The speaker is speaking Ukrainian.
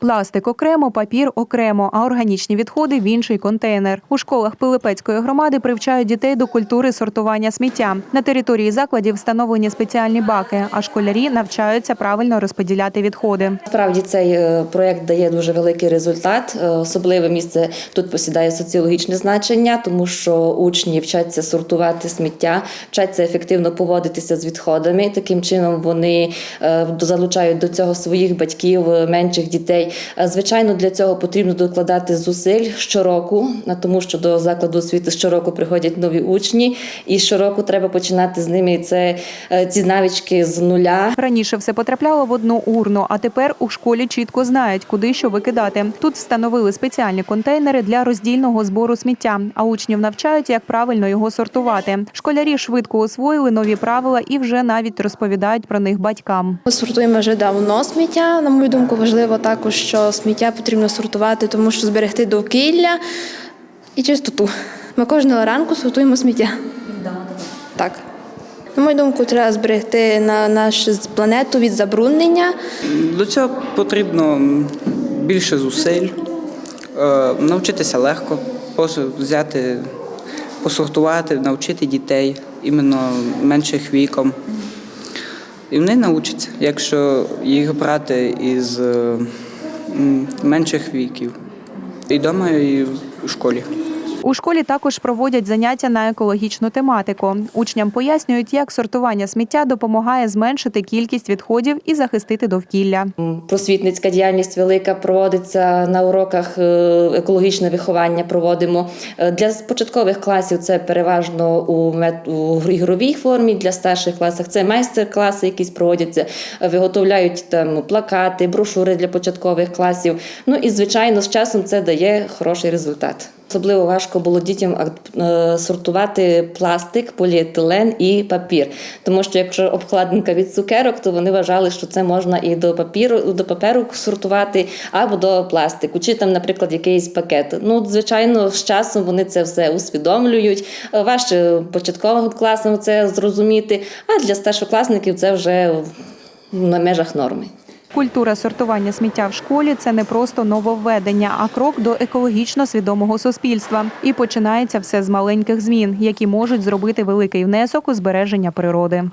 Пластик окремо, папір окремо, а органічні відходи в інший контейнер. У школах Пилипецької громади привчають дітей до культури сортування сміття. На території закладів встановлені спеціальні баки, а школярі навчаються правильно розподіляти відходи. Справді цей е, проєкт дає дуже великий результат. Е, Особливе місце тут посідає соціологічне значення, тому що учні вчаться сортувати сміття, вчаться ефективно поводитися з відходами. Таким чином вони е, залучають до цього своїх батьків, менших дітей. Е, Звичайно, для цього потрібно докладати зусиль щороку, тому що до закладу освіти щороку приходять нові учні, і щороку треба починати з ними це е, ці навички з нуля. Раніше все потрапляло в одну урну, а тепер у школі чітко знають, куди що викидати. Тут встановили спеціальні контейнери для роздільного збору сміття, а учнів навчають, як правильно його сортувати. Школярі швидко освоїли нові правила і вже навіть розповідають про них батькам. Ми сортуємо вже давно сміття. На мою думку, важливо також, що сміття потрібно сортувати, тому що зберегти довкілля і чистоту. Ми кожного ранку сортуємо сміття. Так. На мою думку, треба зберегти на нашу планету від забруднення. До цього потрібно більше зусиль, е, навчитися легко, взяти, посортувати, навчити дітей іменно менших віком. І вони навчаться, якщо їх брати із е, менших віків. І вдома, і в школі. У школі також проводять заняття на екологічну тематику. Учням пояснюють, як сортування сміття допомагає зменшити кількість відходів і захистити довкілля. Просвітницька діяльність велика проводиться на уроках е, екологічне виховання. Проводимо Е, для початкових класів. Це переважно у ігровій формі. Для старших класів це майстер-класи, якісь проводяться, Е, виготовляють там плакати, брошури для початкових класів. Ну і звичайно, з часом це дає хороший результат. Особливо важко було дітям е, сортувати пластик, поліетилен і папір. Тому що якщо обкладинка від цукерок, то вони вважали, що це можна і до папіру, до паперу сортувати, або до пластику, чи там, наприклад, якийсь пакет. Ну, звичайно, з часом вони це все усвідомлюють. Е, Важче початковим класам це зрозуміти, а для старшокласників це вже на межах норми. Культура сортування сміття в школі це не просто нововведення, а крок до екологічно свідомого суспільства. І починається все з маленьких змін, які можуть зробити великий внесок у збереження природи.